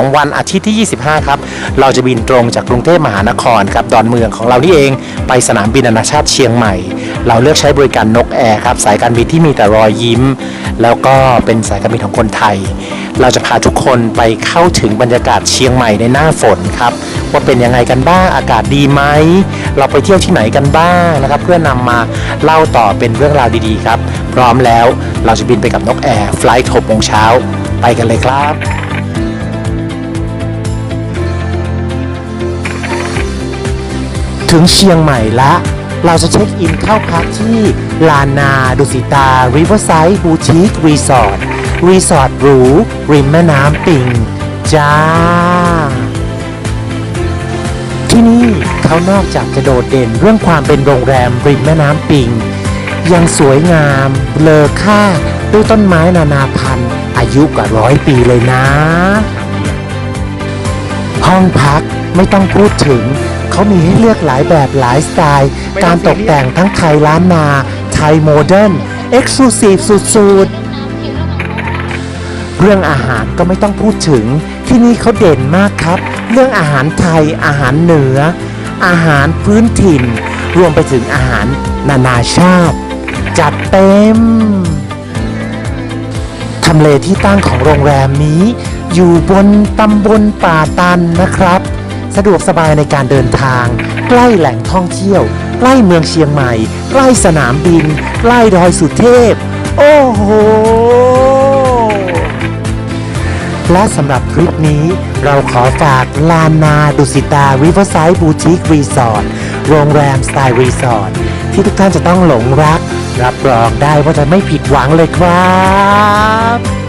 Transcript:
ของวันอาทิตย์ที่ 25 ครับ เราจะบินตรงจากกรุงเทพมหานครครับ ดอนเมืองของเรานี่เอง ไปสนามบินนานาชาติเชียงใหม่ เราเลือกใช้บริการนกแอร์ครับ สายการบินที่มีแต่รอยยิ้ม แล้วก็เป็นสายการบินของคนไทย เราจะพาทุกคนไปเข้าถึงบรรยากาศเชียงใหม่ในหน้าฝนครับ ว่าเป็นยังไงกันบ้าง อากาศดีไหม เราไปเที่ยวที่ไหนกันบ้างนะครับ เพื่อนำมาเล่าต่อเป็นเรื่องราวดีๆครับ พร้อมแล้วเราจะบินไปกับนกแอร์ไฟล์ท6โมงเช้า ไปกันเลยครับ ถึงเชียงใหม่ละ เราจะเช็คอินเข้าพักที่ลานาดุสิตา Riverside Boutique Resort รีสอร์ทหรูริมแม่น้ำปิง จ้า ที่นี่เขานอกจากจะโดดเด่นเรื่องความเป็นโรงแรมริมแม่น้ำปิง ยังสวยงามเลอค่าด้วยต้นไม้นานาพันธุ์ อายุกว่าร้อยปีเลยนะ ห้องพักไม่ต้องพูดถึง เขามีให้เลือกหลายแบบหลายสไตล์ การตกแต่งทั้งไทยล้านนา ไทยโมเดิร์นเอ็กซ์คลูซีฟสุดๆ เรื่องอาหารก็ไม่ต้องพูดถึงที่นี่เขาเด่นมากครับ เรื่องอาหารไทยอาหารเหนือ อาหารพื้นถิ่น รวมไปถึงอาหารนานาชาติ จัดเต็มทำเลที่ตั้งของโรงแรมนี้ อยู่บนตำบลป่าตันนะครับ สะดวกสบายในการเดินทาง ใกล้แหล่งท่องเที่ยว ใกล้เมืองเชียงใหม่ ใกล้สนามบิน ใกล้ดอยสุเทพ โอ้โห และสำหรับทริปนี้เราขอฝากลานนาดุสิตา Riverside Boutique Resort โรงแรมสไตล์รีสอร์ทที่ทุกท่านจะต้องหลงรัก รับรองได้ว่าจะไม่ผิดหวังเลยครับ